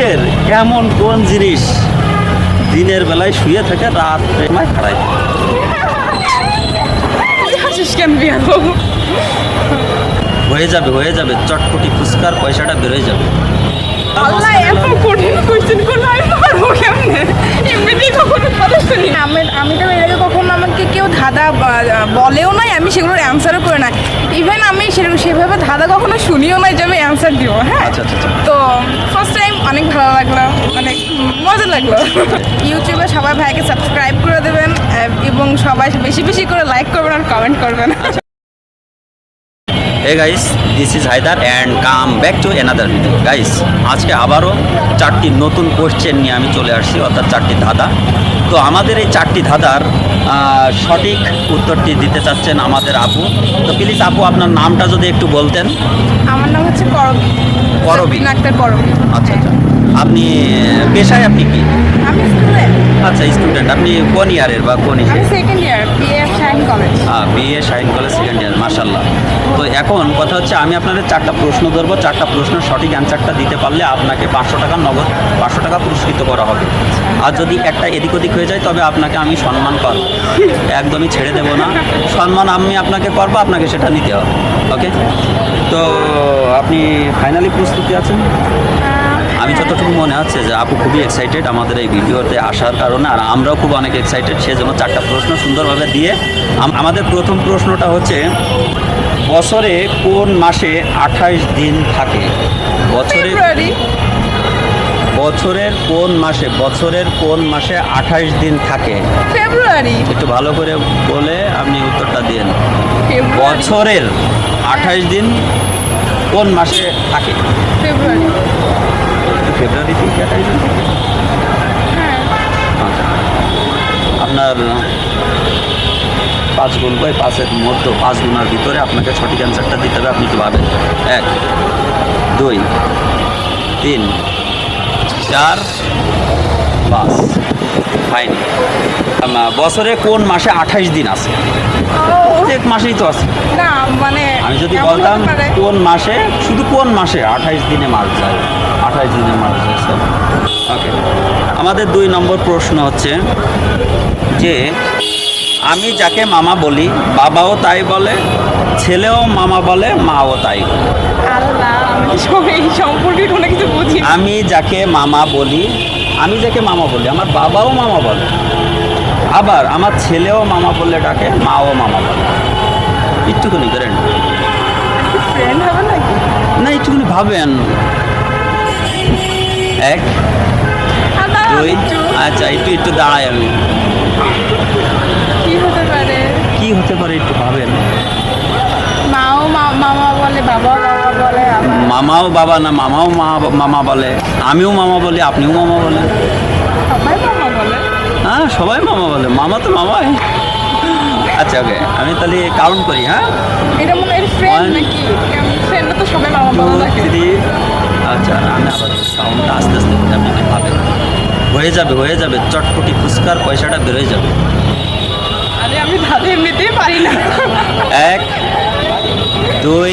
মানুষের এমন কোন জিনিস দিনের বেলায় শুয়ে থাকে রাত প্রেমায় কেন হয়ে যাবে হয়ে যাবে চটপটি ফুচকার পয়সাটা বেরোয় যাবে। আল্লাহ এত কঠিন করলে আমি পারব কেমনে? এমনিতেই কখনো কথা শুনি আমি আমি তো এর আগে কখনো আমাকে কেউ ধাঁধা বলেও নাই আমি সেগুলোর অ্যান্সারও করে নাই। ইভেন আমি সেভাবে ধাঁধা কখনো শুনিও নাই যে আমি অ্যান্সার দিব হ্যাঁ? আচ্ছা আচ্ছা আচ্ছা। তো ফার্স্ট টাইম অনেক ভালো লাগল অনেক মজা লাগল। ইউটিউবে সবাই ভাইকে সাবস্ক্রাইব করে দেবেন এবং সবাই বেশি বেশি করে লাইক করবেন আর কমেন্ট করবেন। Hey guys this is Haider and come back to another video guys আজকে আবারও চারটি নতুন কোশ্চেন নিয়ে আমি চলে আসছি অর্থাৎ চারটি ধাঁধা। তো আমাদের এই চারটি ধাঁধার সঠিক উত্তরটি দিতে চাচ্ছেন আমাদের আপু। তো প্লিজ আপু আপনার নামটা যদি একটু বলতেন। আমার নাম হচ্ছে করবি। করবী। আক্তার করবি। আচ্ছা আচ্ছা। আপনি পেশায় আপনি কি? আমি স্টুডেন্ট আচ্ছা স্টুডেন্ট আপনি কোন ইয়ারের বা কোন second year college BA Shahin college second year মাসাল্লাহ তো এখন কথা হচ্ছে আমি আপনাদের চারটা প্রশ্ন ধরবো। চারটা প্রশ্নের সঠিক অ্যান্সারটা দিতে পারলে আপনাকে পাঁচশো টাকা নগদ পাঁচশো টাকা পুরস্কৃত করা হবে। আর যদি একটা এদিক ওদিক হয়ে যায় তবে আপনাকে আমি সম্মান করব। একদমই ছেড়ে দেবো না। সম্মান আমি আপনাকে করব আপনাকে সেটা নিতে হবে। ওকে তো আপনি ফাইনালি প্রস্তুতি আছেন? আমি যতটুকু মনে হচ্ছে যে আপু খুবই এক্সাইটেড আমাদের এই ভিডিওতে আসার কারণে আর আমরাও খুব অনেক এক্সাইটেড সেজন্য চারটা প্রশ্ন সুন্দরভাবে দিয়ে আমাদের প্রথম প্রশ্নটা হচ্ছে বছরে কোন মাসে আঠাইশ দিন থাকে? বছরে বছরের কোন মাসে বছরের কোন মাসে আঠাইশ দিন থাকে? ফেব্রুয়ারি। একটু ভালো করে বলে আপনি উত্তরটা দিন। বছরের আঠাইশ দিন কোন মাসে থাকে? ফেব্রুয়ারি। ফেব্রুয়ারিতে থেকে? হ্যাঁ আচ্ছা। আপনার পাঁচ গুণ বাই পাঁচের মধ্যে পাঁচ গুণার ভিতরে আপনাকে ছটি ক্যান্সারটা দিতে হবে আপনি কি ভাবেন এক দুই তিন চার পাঁচ ফাইন বছরে কোন মাসে আঠাইশ দিন আছে? প্রত্যেক মাসেই তো আছে। না মানে আমি যদি বলতাম কোন মাসে শুধু কোন মাসে আঠাইশ দিনে মাস যায়? আঠাইশ দিনে মাস যায় ওকে আমাদের দুই নম্বর প্রশ্ন হচ্ছে যে আমি যাকে মামা বলি বাবাও তাই বলে ছেলেও মামা বলে মাও তাই। আমি যাকে মামা বলি আমি যাকে মামা বলি আমার বাবাও মামা বলে। আবার আমার ছেলেও মামা বললে ডাকে মাও মামা বলে। একটুখানি করেন না একটুখানি ভাবেন। এক দুই আচ্ছা একটু একটু দাঁড়াই আমি। কি হতে পারে? একটু ভাবেন। মাও মামা বলে বাবা বলে মামাও বাবা না মামাও মা মামা বলে। আমিও মামা বলি আপনিও মামা বলেন সবাই মামা বলে হ্যাঁ সবাই মামা বলে। মামা তো মামাই। আচ্ছা ওকে। আমি তাহলে কাউন্ট করি হ্যাঁ? এটা মনে হয় ফ্রেন্ড নাকি? ফ্রেন্ড তো সবাই মামা টু থাকে আচ্ছা আমি আবার কাউন্টটা আস্তে আস্তে করি, ভাবেন? হয়ে যাবে হয়ে যাবে। চটপটি ফুচকার পয়সাটা বেরোয় যাবে। আরে আমি ধাঁধা এমনিতেই পারি না। এক দুই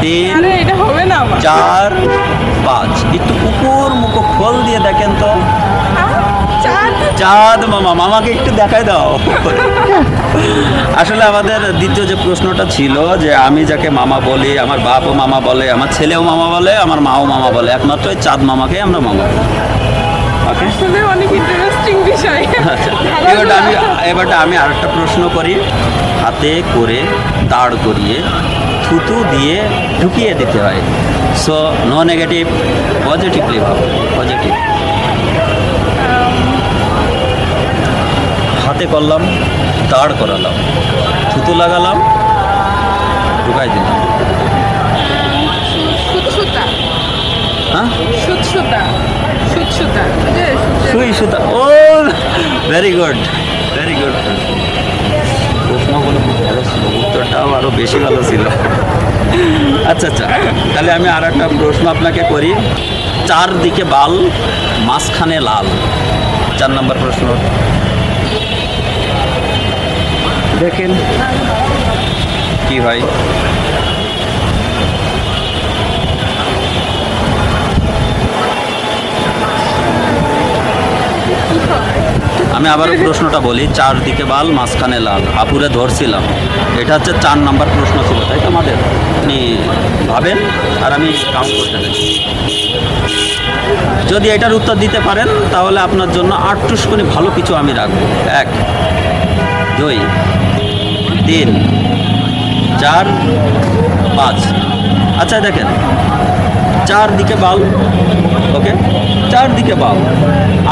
তিন এটা হবে না চার পাঁচ। একটু কুকুর মুখো খোল দিয়ে দেখেন তো। চার চাঁদ মামা মামাকে একটু দেখাই দাও। আসলে আমাদের দ্বিতীয় যে প্রশ্নটা ছিল যে আমি যাকে মামা বলি আমার বাপও মামা বলে আমার ছেলেও মামা বলে আমার মাও মামা বলে একমাত্র চাঁদ মামাকে আমরা মামা বলি। আসলে অনেক ইন্টারেস্টিং বিষয়। আচ্ছা এবারটা আমি এবারটা আমি আরেকটা প্রশ্ন করি। হাতে করে দাঁড় করিয়ে থুতু দিয়ে ঢুকিয়ে দিতে হয়। সো নো নেগেটিভ পজিটিভলি ভাবো পজিটিভ হাতে করলাম দাঁড় করালাম। থুতু লাগালাম ঢুকাই দিলাম। সুত সুতা হ্যাঁ? সুত সুতা সুত সুতা সুই সুতা। ও ভেরি গুড ভেরি গুড প্রশ্নগুলো খুব ভালো ছিল উত্তরটাও আরও বেশি ভালো ছিল। আচ্ছা আচ্ছা তাহলে আমি আর একটা প্রশ্ন আপনাকে করি। চারদিকে বাল মাঝখানে লাল। চার নম্বর প্রশ্ন। দেখেন। কি ভাই? আমি আবারও প্রশ্নটা বলি, চারদিকে বাল, মাঝখানে লাল। আপুরে ধরছিলাম। এটা হচ্ছে চার নাম্বার প্রশ্ন ছিল, তাই তো আমাদের? আপনি ভাবেন, আর আমি কাউন্ট করতে যদি এটার উত্তর দিতে পারেন, তাহলে আপনার জন্য আটটুসকুনি ভালো কিছু আমি রাখব। এক, দুই তিন চার পাঁচ। আচ্ছা দেখেন চারদিকে বাল ওকে? চারদিকে বাল।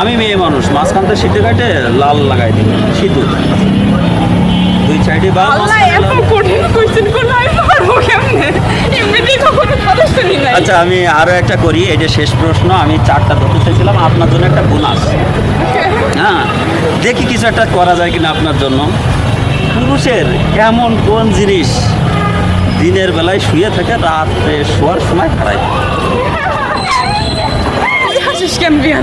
আমি মেয়ে মানুষ মাঝখান থেকে সিটে কাটে লাল লাগাই দিই সিঁদুর। দুই সাইডে বাল আচ্ছা আমি আরও একটা করি এটা শেষ প্রশ্ন আমি চারটা ধরতে চাইছিলাম আপনার জন্য একটা বোনাস হ্যাঁ দেখি কিছু একটা করা যায় কিনা আপনার জন্য। পুরুষের এমন কোন জিনিস দিনের বেলায় শুয়ে থাকে রাত্রে শোয়ার সময় বিয়া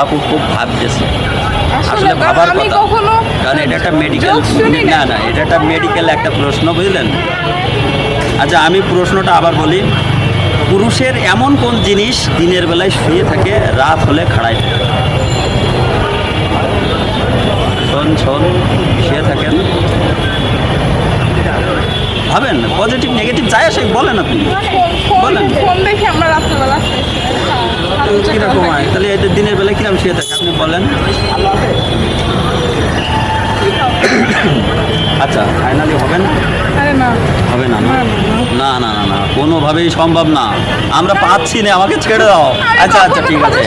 আপু খুব ভাবতেছে। আসলে ভাবার কথা। কারণ এটা একটা মেডিকেল না না এটা একটা মেডিকেল একটা প্রশ্ন বুঝলেন? আচ্ছা আমি প্রশ্নটা আবার বলি। পুরুষের এমন কোন জিনিস দিনের বেলায় শুয়ে থাকে রাত হলে খাড়াই থাকে? শোন শুয়ে থাকেন। ভাবেন পজিটিভ নেগেটিভ যাই আসে বলেন আপনি। বলেন। ফোন দেখে আমরা রাত্রেবেলা কীরকম হয় তাহলে এটা দিনের বেলায় কীরকম শুয়ে থাকে? আপনি বলেন। আচ্ছা ফাইনালি হবে না? হবে না। না কোনোভাবেই সম্ভব না। আমরা পাচ্ছি না আমাকে ছেড়ে দাও। আচ্ছা আচ্ছা ঠিক আছে।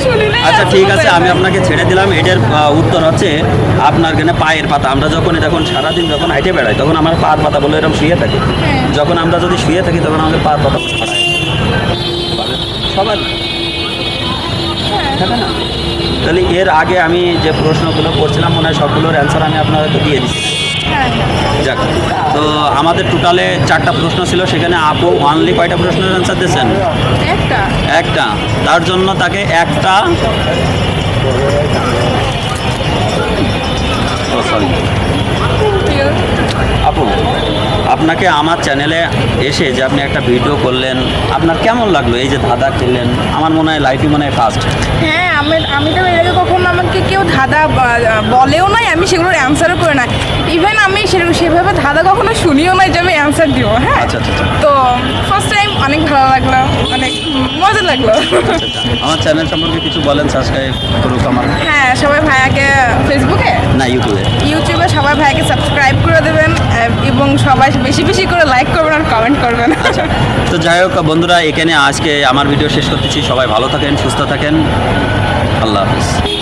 আচ্ছা ঠিক আছে আমি আপনাকে ছেড়ে দিলাম। এটার উত্তর হচ্ছে আপনার এখানে পায়ের পাতা। আমরা যখন যখন সারাদিন যখন হাইটে বেড়াই তখন আমার পায়ের পাতা বলে এরকম শুয়ে থাকি। যখন আমরা যদি শুয়ে থাকি তখন আমাদের পায়ের পাতা সবার থাকে না তাহলে এর আগে আমি যে প্রশ্নগুলো করছিলাম মনে হয় সবগুলোর অ্যান্সার আমি আপনাদেরকে দিয়ে দিচ্ছি। হ্যাঁ যাক তো আমাদের টোটালে চারটা প্রশ্ন ছিল সেখানে আপু অনলি কয়টা প্রশ্নের অ্যান্সার দিয়েছেন? একটা। একটা। তার জন্য তাকে একটা সরি আপু আপনাকে আমার চ্যানেলে এসে যে আপনি একটা ভিডিও করলেন আপনার কেমন লাগল? এই যে ধাঁধা খেললেন আমার মনে হয় লাইফই মনে হয় ফার্স্ট হ্যাঁ আমি আমি তো এর আগে কখনো আমাকে কেউ ধাঁধা বলেও নাই আমি সেগুলোর অ্যান্সারও করে না। ইভেন আমি সেভাবে ধাঁধা কখনো শুনিও নাই যে আমি অ্যান্সার দিব হ্যাঁ? আচ্ছা আচ্ছা আচ্ছা। তো ফার্স্ট টাইম অনেক ভালো লাগল অনেক মজা লাগল। আমার চ্যানেল সম্পর্কে কিছু বলেন সাবস্ক্রাইব করুক আমার। হ্যাঁ সবাই ভাইয়াকে ফেসবুকে না ইউটিউবে ইউটিউবে সবাই ভাইয়াকে সাবস্ক্রাইব করে দেবেন এবং সবাই বেশি বেশি করে লাইক করবেন আর কমেন্ট করবেন। তো যাই হোক বন্ধুরা এখানে আজকে আমার ভিডিও শেষ করতেছি। সবাই ভালো থাকেন সুস্থ থাকেন। আল্লাহ হাফিজ।